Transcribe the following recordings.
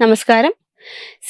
നമസ്കാരം.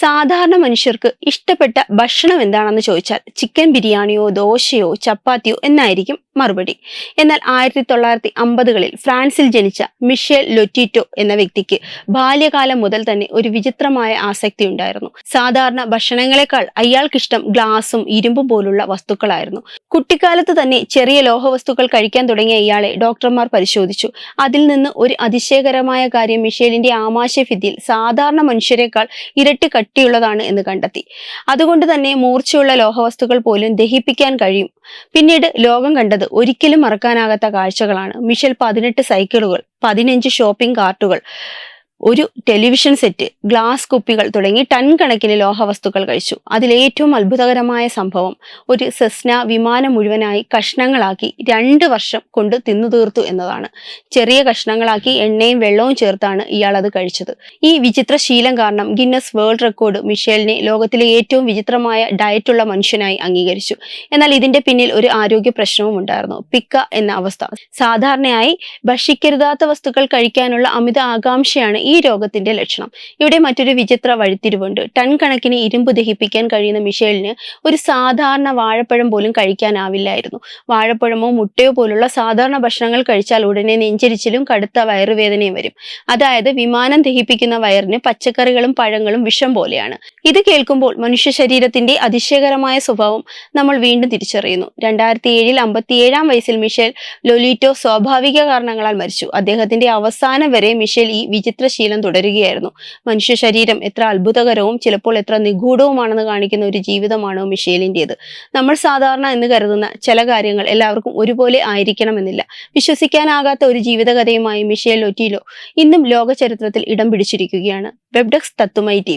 സാധാരണ മനുഷ്യർക്ക് ഇഷ്ടപ്പെട്ട ഭക്ഷണം എന്താണെന്ന് ചോദിച്ചാൽ ചിക്കൻ ബിരിയാണിയോ ദോശയോ ചപ്പാത്തിയോ എന്നായിരിക്കും മറുപടി. എന്നാൽ ആയിരത്തി തൊള്ളായിരത്തി അമ്പതുകളിൽ ഫ്രാൻസിൽ ജനിച്ച മിഷേൽ ലൊറ്റിറ്റോ എന്ന വ്യക്തിക്ക് ബാല്യകാലം മുതൽ തന്നെ ഒരു വിചിത്രമായ ആസക്തി ഉണ്ടായിരുന്നു. സാധാരണ ഭക്ഷണങ്ങളെക്കാൾ അയാൾക്കിഷ്ടം ഗ്ലാസും ഇരുമ്പും പോലുള്ള വസ്തുക്കളായിരുന്നു. കുട്ടിക്കാലത്ത് തന്നെ ചെറിയ ലോഹവസ്തുക്കൾ കഴിക്കാൻ തുടങ്ങിയ ഇയാളെ ഡോക്ടർമാർ പരിശോധിച്ചു. അതിൽ നിന്ന് ഒരു അതിശയകരമായ കാര്യം മിഷേലിന്റെ ആമാശയഭിത്തിയിൽ സാധാരണ മനുഷ്യരെക്കാൾ ഇരട്ടി കട്ടിയുള്ളതാണ് എന്ന് കണ്ടെത്തി. അതുകൊണ്ട് തന്നെ മൂർച്ചയുള്ള ലോഹവസ്തുക്കൾ പോലും ദഹിപ്പിക്കാൻ കഴിയും. പിന്നീട് ലോകം കണ്ടത് ഒരിക്കലും മറക്കാനാകാത്ത കാഴ്ചകളാണ്. മിഷൽ പതിനെട്ട് സൈക്കിളുകൾ പതിനഞ്ച് ഷോപ്പിംഗ് കാർട്ടുകൾ ഒരു ടെലിവിഷൻ സെറ്റ് ഗ്ലാസ് കുപ്പികൾ തുടങ്ങി ടൺ കണക്കിന് ലോഹവസ്തുക്കൾ കഴിച്ചു. അതിലേറ്റവും അത്ഭുതകരമായ സംഭവം ഒരു സെസ്ന വിമാനം മുഴുവനായി കഷ്ണങ്ങളാക്കി രണ്ട് വർഷം കൊണ്ട് തിന്നു തീർത്തു എന്നതാണ്. ചെറിയ കഷ്ണങ്ങളാക്കി എണ്ണയും വെള്ളവും ചേർത്താണ് ഇയാൾ അത് കഴിച്ചത്. ഈ വിചിത്ര ശീലം കാരണം ഗിന്നസ് വേൾഡ് റെക്കോർഡ് മിഷേലിനെ ലോകത്തിലെ ഏറ്റവും വിചിത്രമായ ഡയറ്റുള്ള മനുഷ്യനായി അംഗീകരിച്ചു. എന്നാൽ ഇതിന്റെ പിന്നിൽ ഒരു ആരോഗ്യ പ്രശ്നവും ഉണ്ടായിരുന്നു. പിക്ക എന്ന അവസ്ഥ. സാധാരണയായി ഭക്ഷിക്കരുതാത്ത വസ്തുക്കൾ കഴിക്കാനുള്ള അമിത ആകാംക്ഷയാണ് ഈ രോഗത്തിന്റെ ലക്ഷണം. ഇവിടെ മറ്റൊരു വിചിത്ര വഴിത്തിരിവുണ്ട്. ടൺ കണക്കിന് ഇരുമ്പ് ദഹിപ്പിക്കാൻ കഴിയുന്ന മിഷേലിന് ഒരു സാധാരണ വാഴപ്പഴം പോലും കഴിക്കാനാവില്ലായിരുന്നു. വാഴപ്പഴമോ മുട്ടയോ പോലുള്ള സാധാരണ ഭക്ഷണങ്ങൾ കഴിച്ചാൽ ഉടനെ നെഞ്ചരിച്ചിലും കടുത്ത വയറുവേദനയും വരും. അതായത് വിമാനം ദഹിപ്പിക്കുന്ന വയറിന് പച്ചക്കറികളും പഴങ്ങളും വിഷം പോലെയാണ്. ഇത് കേൾക്കുമ്പോൾ മനുഷ്യ ശരീരത്തിന്റെ അതിശയകരമായ സ്വഭാവം നമ്മൾ വീണ്ടും തിരിച്ചറിയുന്നു. രണ്ടായിരത്തി ഏഴിൽ അമ്പത്തിയേഴാം വയസ്സിൽ മിഷേൽ ലൊലീറ്റോ സ്വാഭാവിക കാരണങ്ങളാൽ മരിച്ചു. അദ്ദേഹത്തിന്റെ അവസാനം വരെ മിഷേൽ ഈ വിചിത്ര ശീലം തുടരുകയായിരുന്നു. മനുഷ്യ ശരീരം എത്ര അത്ഭുതകരവും ചിലപ്പോൾ എത്ര നിഗൂഢവുമാണെന്ന് കാണിക്കുന്ന ഒരു ജീവിതമാണ് മിഷേലിന്റെത് നമ്മൾ സാധാരണ എന്ന് കരുതുന്ന ചില കാര്യങ്ങൾ എല്ലാവർക്കും ഒരുപോലെ ആയിരിക്കണമെന്നില്ല. വിശ്വസിക്കാനാകാത്ത ഒരു ജീവിതകഥയുമായി മിഷേൽ ഒറ്റീലോ ഇന്നും ലോക ചരിത്രത്തിൽ ഇടം പിടിച്ചിരിക്കുകയാണ്. വെബ്ഡെക്സ് തത്തുമൈ ടി